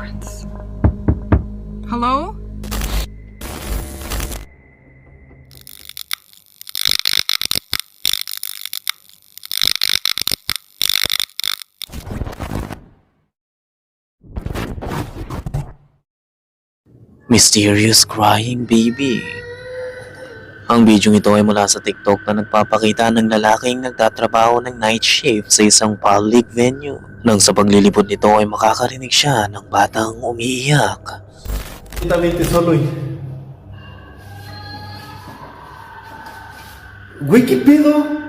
footprints. Hello? Mysterious Crying Baby. Ang bidyong ito ay mula sa TikTok na nagpapakita ng lalaking nagtatrabaho ng night shift sa isang public venue. Nang sa paglilipot nito ay makakarinig siya ng batang umiiyak. Completamente solo y... Güey, ¿qué?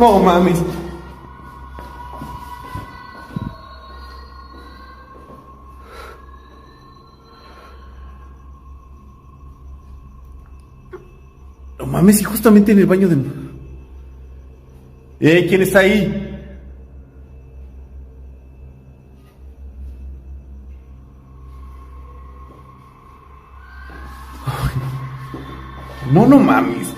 No mames. No mames, y justamente en el baño del... ¡Eh! ¿Quién está ahí? No, no mames.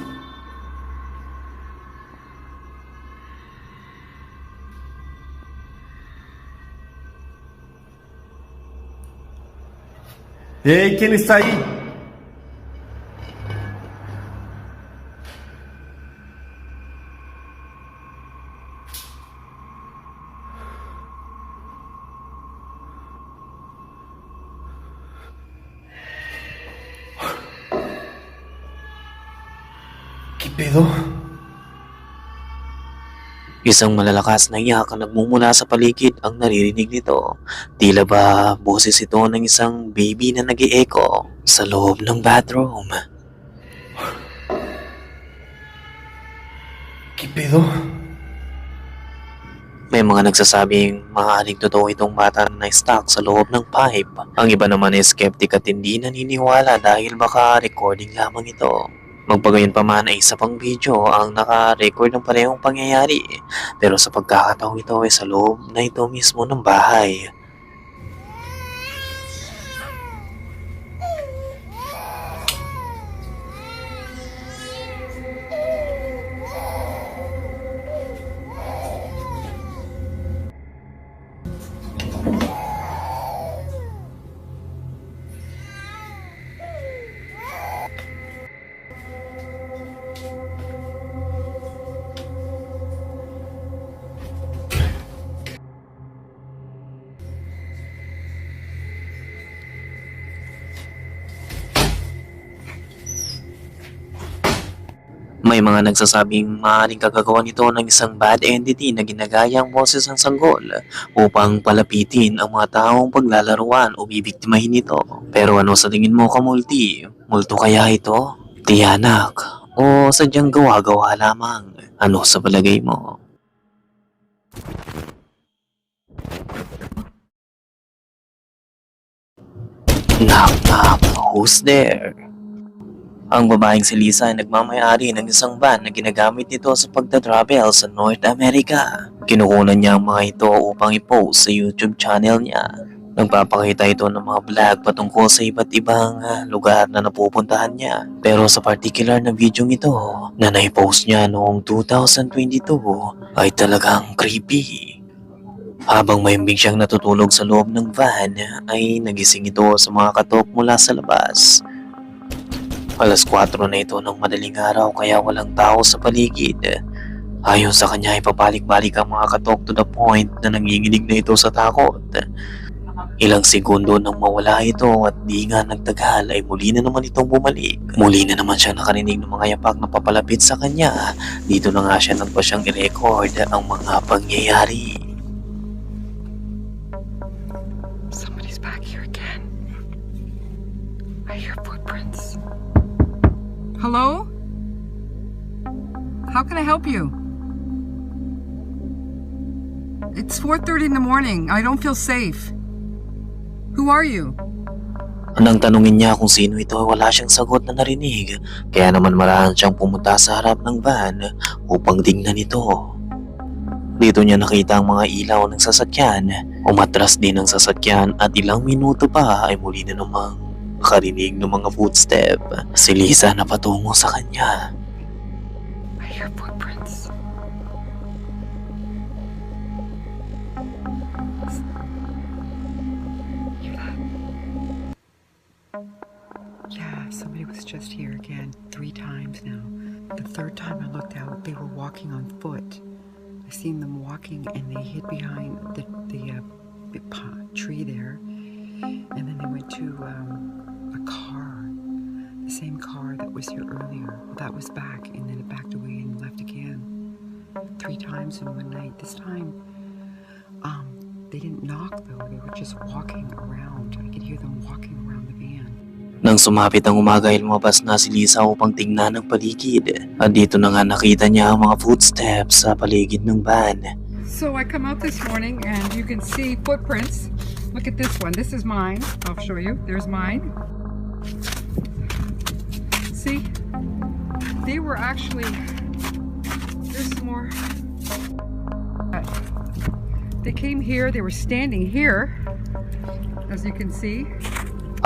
¡Eh! ¿Quién está ahí? ¿Qué pedo? Isang malalakas na iyak ang nagmumula sa paligid ang naririnig nito. Tila ba boses ito ng isang baby na nag echo sa loob ng bathroom. ¿Qué pedo? May mga nagsasabing maaaring totoo itong bata na stuck sa loob ng pipe. Ang iba naman ay skeptic at hindi naniniwala dahil baka recording lamang ito. Magpagayon pa man ay isa pang video ang naka-record ng parehong pangyayari. Pero sa pagkakataong ito ay sa loob na ito mismo ng bahay. May mga nagsasabing maaaring kagagawa nito ng isang bad entity na ginagaya ang boses ng sanggol upang palapitin ang mga taong paglalaruan o bibiktimahin nito. Pero ano sa tingin mo kamulti? Multo kaya ito? Tiyanak? O sadyang gawa-gawa lamang? Ano sa palagay mo? Knock knock, who's there? Ang babaeng si Lisa ay nagmamayari ng isang van na ginagamit nito sa pagta-travel sa North America. Kinukunan niya ang mga ito upang i-post sa YouTube channel niya. Nagpapakita ito ng mga vlog patungkol sa iba't ibang ah, lugar na napupuntahan niya. Pero sa particular na video ito na naipost niya noong 2022 ay talagang creepy. Habang mahimbing siyang natutulog sa loob ng van ay nagising ito sa mga katok mula sa labas. Alas 4 na ito ng madaling araw kaya walang tao sa paligid. Ayon sa kanya ay papalik-balik ang mga katok to the point na nanginginig na ito sa takot. Ilang segundo nang mawala ito at di nga nagtagal ay muli na naman itong bumalik. Muli na naman siya nakarinig ng mga yapak na papalapit sa kanya. Dito na nga siya nagpa siyang i-record ang mga pangyayari. Somebody's back here again. I hear footprints. Hello? How can I help you? It's 4:30 in the morning. I don't feel safe. Who are you? Nang tanungin niya kung sino ito wala siyang sagot na narinig. Kaya naman marahan siyang pumunta sa harap ng van upang tingnan ito. Dito niya nakita ang mga ilaw ng sasakyan. Umatras din ang sasakyan at ilang minuto pa ay muli na namang makarinig ng mga footstep. Si Lisa na patungo sa kanya. I hear footprints. Hear that? Yeah, somebody was just here again three times now. The third time I looked out, they were walking on foot. I seen them walking, and they hid behind the the uh, tree there, and then they went to um, a car, the same car that was here earlier. That was back, and then it backed away and left again. Three times in one night. This time, um, they didn't knock though. They were just walking around. I could hear them walking around the van. Nang sumapit ang umaga ay lumabas na si Lisa upang tingnan ang paligid. At dito na nga nakita niya ang mga footsteps sa paligid ng van. So I come out this morning and you can see footprints. Look at this one. This is mine. I'll show you. There's mine. See? They were actually. There's more. They came here. They were standing here. As you can see.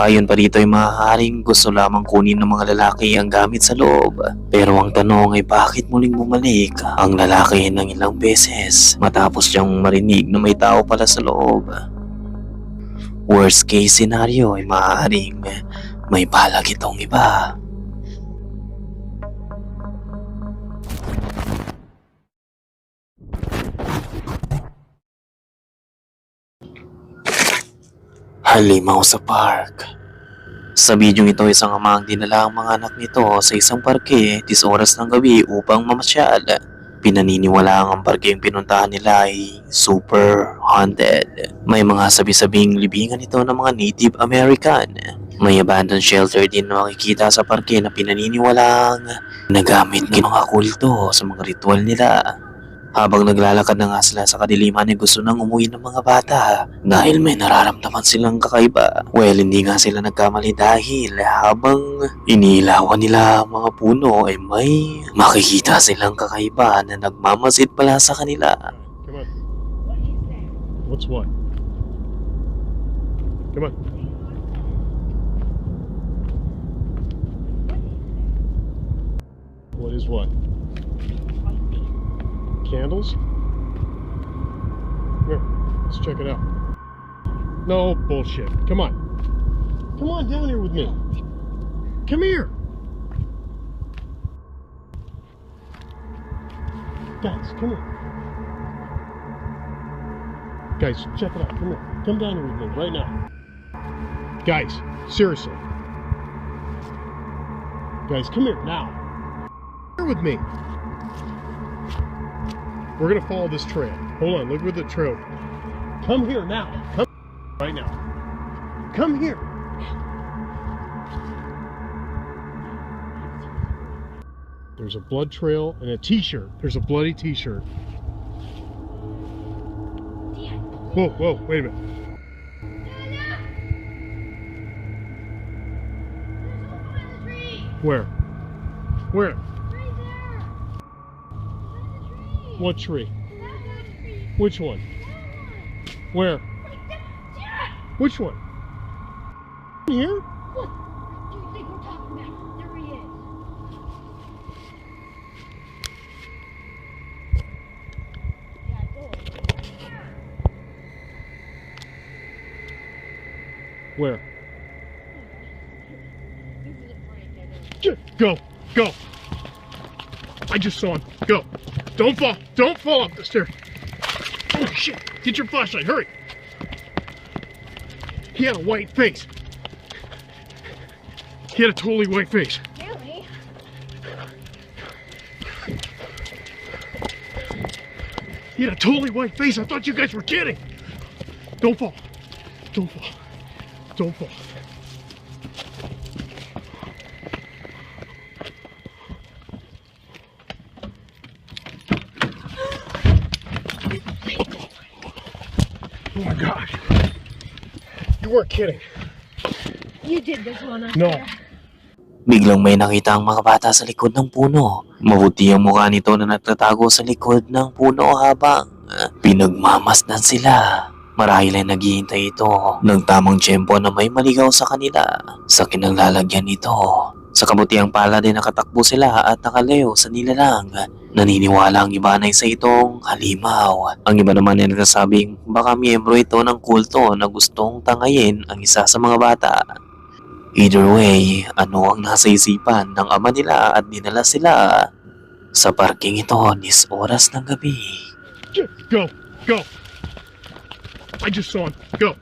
Ayon pa dito ay maaaring gusto lamang kunin ng mga lalaki ang gamit sa loob. Pero ang tanong ay bakit muling bumalik ang lalaki ng ilang beses matapos siyang marinig na may tao pala sa loob. Worst case scenario ay maaaring may balag itong iba. Halimaw sa park. Sa bidyong ito, isang ama ang dinala ang mga anak nito sa isang parke 10 oras ng gabi upang mamasyal. Pinaniniwala ang parke yung pinuntahan nila ay super haunted. May mga sabi-sabing libingan ito ng mga Native American. May abandoned shelter din na makikita sa parke na pinaniniwalaang nagamit ng mga kulto sa mga ritual nila. Habang naglalakad na nga sila sa kadiliman ay gusto nang umuwi ng mga bata dahil may nararamdaman silang kakaiba. Well, hindi nga sila nagkamali dahil habang iniilawan nila mga puno ay may makikita silang kakaiba na nagmamasid pala sa kanila. Come on. What's what? Come on. What is what? Candles? Here, let's check it out. No bullshit. Come on. Come on down here with me. Come here. Guys, come here. Guys, check it out. Come here. Come down here with me right now. Guys, seriously. Guys, come here now. Here with me. We're gonna follow this trail. Hold on, look where the trail. Come here now. Come right now. Come here. There's a blood trail and a t-shirt. There's a bloody t-shirt. Whoa, whoa, wait a minute. Where? Where? What tree? Which one? Where? Which one? Here? What do you think we're talking about? There he is. Where? This is a prank, I know. Go, go. I just saw him. Go. Don't fall. Don't fall off the stairs. Oh shit. Get your flashlight. Hurry. He had a white face. He had a totally white face. Really? He had a totally white face. I thought you guys were kidding. Don't fall. Don't fall. Don't fall. You weren't kidding. You did this one, I No. Biglang may nakita ang mga bata sa likod ng puno. Mabuti ang mukha nito na nagtatago sa likod ng puno habang pinagmamasdan sila. Marahil ay naghihintay ito ng tamang tiyempo na may maligaw sa kanila sa kinanglalagyan nito. Sa kabutiang pala din nakatakbo sila at nakalayo sa nilalang. Naniniwala ang iba na isa itong halimaw. Ang iba naman ay nagsasabing baka miyembro ito ng kulto na gustong tangayin ang isa sa mga bata. Either way, ano ang nasa isipan ng ama nila at dinala sila sa parking ito nis oras ng gabi. Go, go. I just saw him. Go.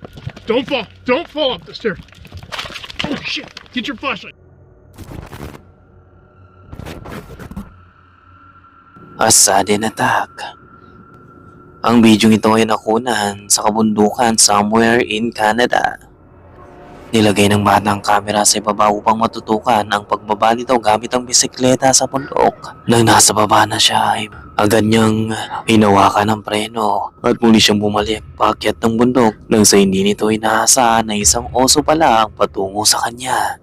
Don't fall. Don't fall up the stairs. Oh shit! Get your flashlight. A sudden attack. Ang video ito ay nakunan sa kabundukan somewhere in Canada. Nilagay ng bata ang kamera sa ibaba upang matutukan ang pagbaba nito gamit ang bisikleta sa bundok. Nang nasa baba na siya ay agad niyang hinawakan ng preno at muli siyang bumalik paakyat ng bundok nang sa hindi nito inaasahan na isang oso pala ang patungo sa kanya.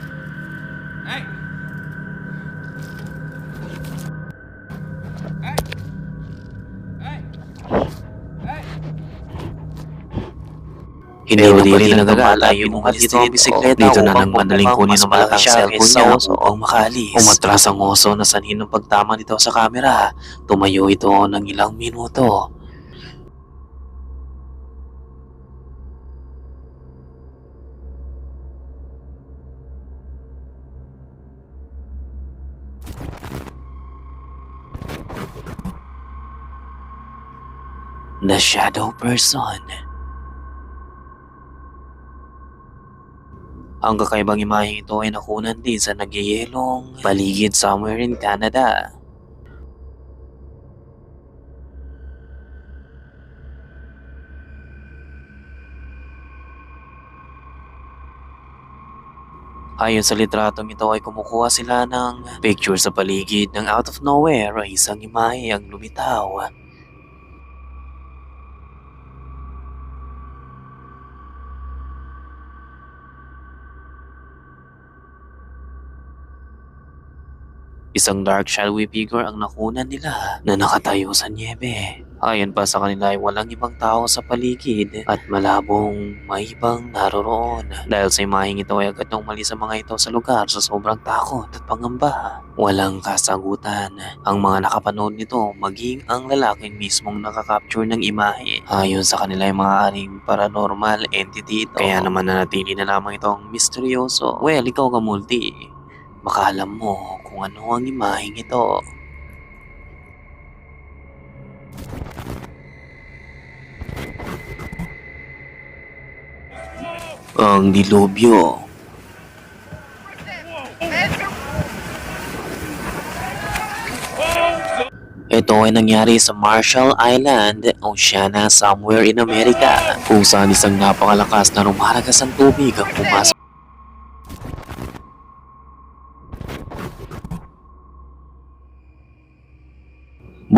Mo rin nagagala yung umalis dito ang bisikleta dito na nang madaling kunin ng malaking cellphone niya upang makaalis. Umatras ang oso na sanhin ng pagtama nito sa kamera. Tumayo ito ng ilang minuto. The Shadow Person Ang kakaibang imaheng ito ay nakunan din sa nagyayelong paligid somewhere in Canada. Ayon sa litratong ito ay kumukuha sila ng picture sa paligid ng out of nowhere ay isang imahe ang lumitaw. Isang dark shadowy figure ang nakunan nila na nakatayo sa niebe. Ayon pa sa kanila ay walang ibang tao sa paligid at malabong may ibang naroroon. Dahil sa imaheng ito ay agad nang mali sa mga ito sa lugar sa sobrang takot at pangamba. Walang kasagutan. Ang mga nakapanood nito maging ang lalaking mismong nakakapture ng imahe. Ayon sa kanila ay maaaring paranormal entity ito. Kaya naman nanatili na lamang itong misteryoso. Well, ikaw ka multi. Baka alam mo kung ano ang imaheng ito. Ang dilubyo. Ito ay nangyari sa Marshall Island, Oceania, somewhere in America, kung saan isang napakalakas na rumaragas ang tubig ang pumasok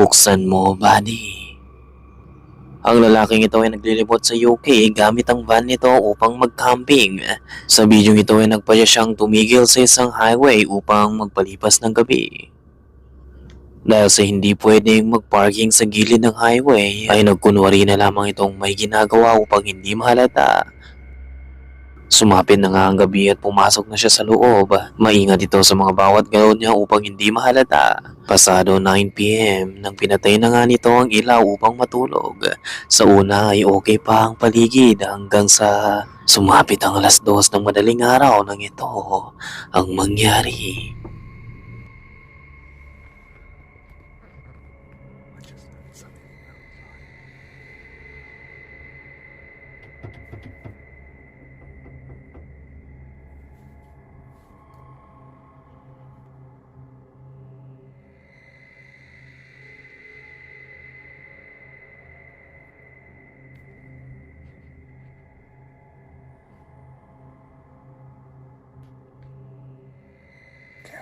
Buksan mo, buddy. Ang lalaking ito ay naglilibot sa UK gamit ang van nito upang mag-camping. Sa video ito ay nagpadya siyang tumigil sa isang highway upang magpalipas ng gabi. Dahil sa hindi pwedeng magparking sa gilid ng highway, ay nagkunwari na lamang itong may ginagawa upang hindi mahalata. Sumapit na nga ang gabi at pumasok na siya sa loob. Maingat ito sa mga bawat galaw niya upang hindi mahalata. Pasado 9pm nang pinatay na nga nito ang ilaw upang matulog. Sa una ay okay pa ang paligid hanggang sa sumapit ang alas dos ng madaling araw nang ito ang mangyari.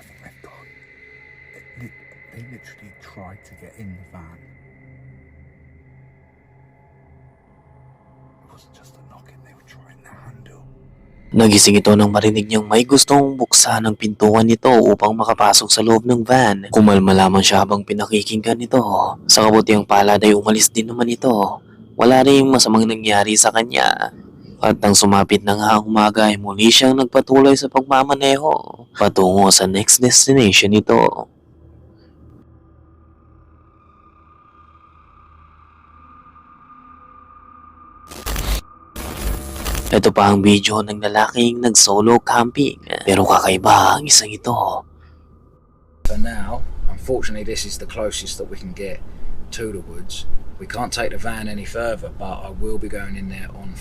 Careful, left on. They, they literally tried to get in the van. It wasn't just a knocking, they were trying the handle. Nagising ito nang marinig niyang may gustong buksan ang pintuan nito upang makapasok sa loob ng van. Kumalma lamang siya habang pinakikinggan nito. Sa kabutiang palad ay umalis din naman ito. Wala rin masamang nangyari sa kanya. At nang sumapit na nga ang umaga ay muli siyang nagpatuloy sa pagmamaneho patungo sa next destination nito. Ito pa ang video ng lalaking nag-solo camping. Pero kakaiba ang isang ito. For now, unfortunately, this is the closest that we can get to the woods. We can't take the van any further, but I will be going in there on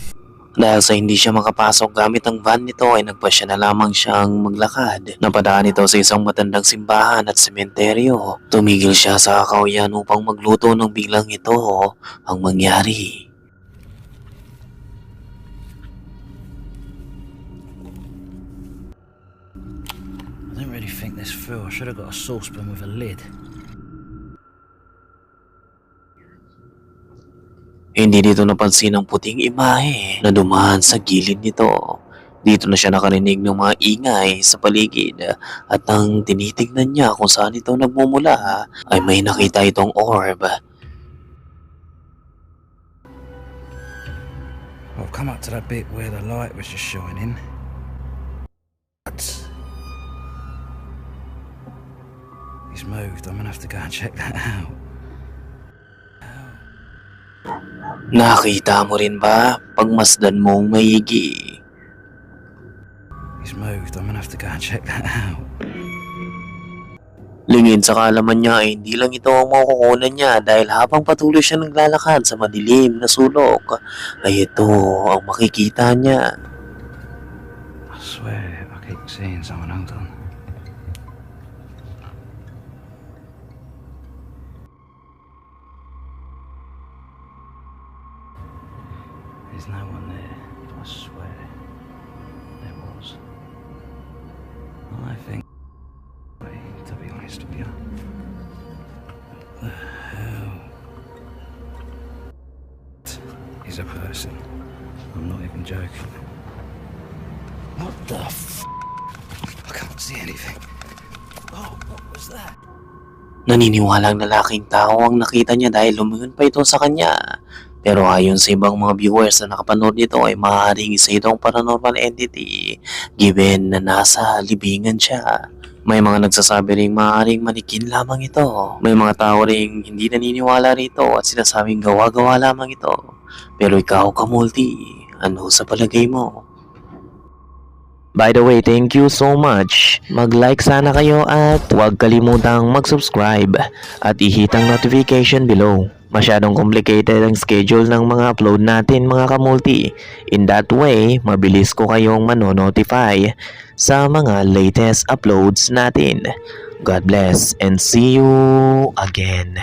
Dahil sa hindi siya makapasok gamit ang van nito ay nagpasya na lamang siyang maglakad. Napadaan ito sa isang matandang simbahan at sementeryo. Tumigil siya sa kakauyan upang magluto ng biglang ito ang mangyari. I didn't really think this through. I should have got a saucepan with a lid. Hindi dito napansin ang puting imahe na dumaan sa gilid nito. Dito na siya nakarinig ng mga ingay sa paligid at nang tinitignan niya kung saan ito nagmumula ay may nakita itong orb. I've come up to that bit where the light was just shining. But he's moved. I'm gonna have to go and check that out. Nakita mo rin ba pagmasdan mong maigi? He's moved. I'm gonna have to go and check that out. Lingin sa kalaman niya ay hindi lang ito ang makukunan niya dahil habang patuloy siya naglalakad sa madilim na sulok ay ito ang makikita niya. I swear, I keep seeing someone. Hold on. There's no one there. I swear. There was. I think. To be honest with you. The hell is a person. I'm not even joking. What the f? I can't see anything. Oh, what was that? Naniniwala ang lalaking tao ang nakita niya dahil lumingon pa ito sa kanya. Pero ayon sa ibang mga viewers na nakapanood nito ay maaaring isa itong paranormal entity given na nasa libingan siya. May mga nagsasabi ring maaaring manikin lamang ito. May mga tao ring hindi naniniwala rito at sinasabing gawa-gawa lamang ito. Pero ikaw kamulti, ano sa palagay mo? By the way, thank you so much. Mag-like sana kayo at huwag kalimutang mag-subscribe at i-hit ang notification below. Masyadong complicated ang schedule ng mga upload natin mga kamulti. In that way, mabilis ko kayong manonotify sa mga latest uploads natin. God bless and see you again.